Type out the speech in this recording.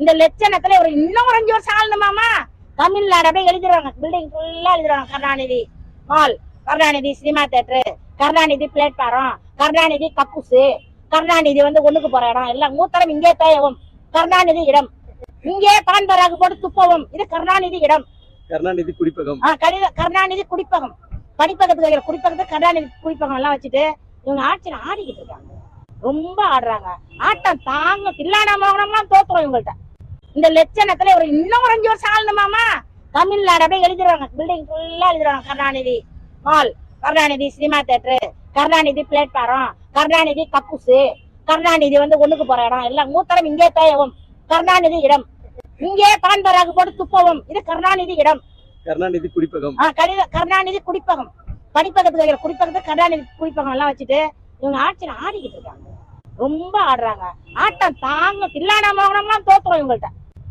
இந்த லட்சணத்துல ஒரு இன்னும் ஒரு அஞ்சு வருஷம் ஆளணுமாமா? தமிழ்நாடு அப்படியே எழுதிடுவாங்க பில்டிங் ஃபுல்லா எழுதிடுவாங்க Karunanidhi mall Karunanidhi cinema theatre Karunanidhi platform Karunanidhi கக்கூசு Karunanidhi வந்து ஒண்ணுக்கு போற இடம். எல்லாம் மூத்தரம் இங்கே தேயவும். கருணாநிதி இடம். இங்கே பான்பராகு போட்டு துப்பவும். இது கருணாநிதி இடம். கருணாநிதி குடிப்பகம். கருணாநிதி குடிப்பகம். படிப்பகத்துக்கு வைக்கிற குடிப்பகத்தை கருணாநிதி குடிப்பகம் எல்லாம் வச்சுட்டு இவங்க ஆட்சியில ஆடிக்கிட்டு இருக்காங்க. ரொம்ப ஆடுறாங்க. ஆட்டம் தாங்க தில்லானா மோகனம்லாம் தோத்துரும் இவங்கள்ட்ட. இந்த லட்சணத்துல ஒரு இன்னும் ஒரு அஞ்சு வருஷம் ஆளணுமாமா தமிழ்நாடு அப்படியே எழுதிடுவாங்க பில்டிங் ஃபுல்லா எழுதிடுவாங்க Karunanidhi mall Karunanidhi cinema theatre Karunanidhi platform Karunanidhi கக்கூசு Karunanidhi வந்து ஒண்ணுக்கு போற இடம். எல்லாம் மூத்தரம் இங்கே தேயவும். கருணாநிதி இடம். இங்கே பான்பராகு போட்டு துப்பவும். இது கருணாநிதி இடம். கருணாநிதி குடிப்பகம். கருணாநிதி குடிப்பகம். படிப்பகத்துக்கு வைக்கிற குடிப்பகத்தை கருணாநிதி குடிப்பகம் எல்லாம் வச்சுட்டு இவங்க ஆட்சியில ஆடிக்கிட்டு இருக்காங்க. ரொம்ப ஆடுறாங்க. ஆட்டம் தாங்க தில்லானா மோகனம்லாம் தோத்துரும் இவங்கள்ட்ட.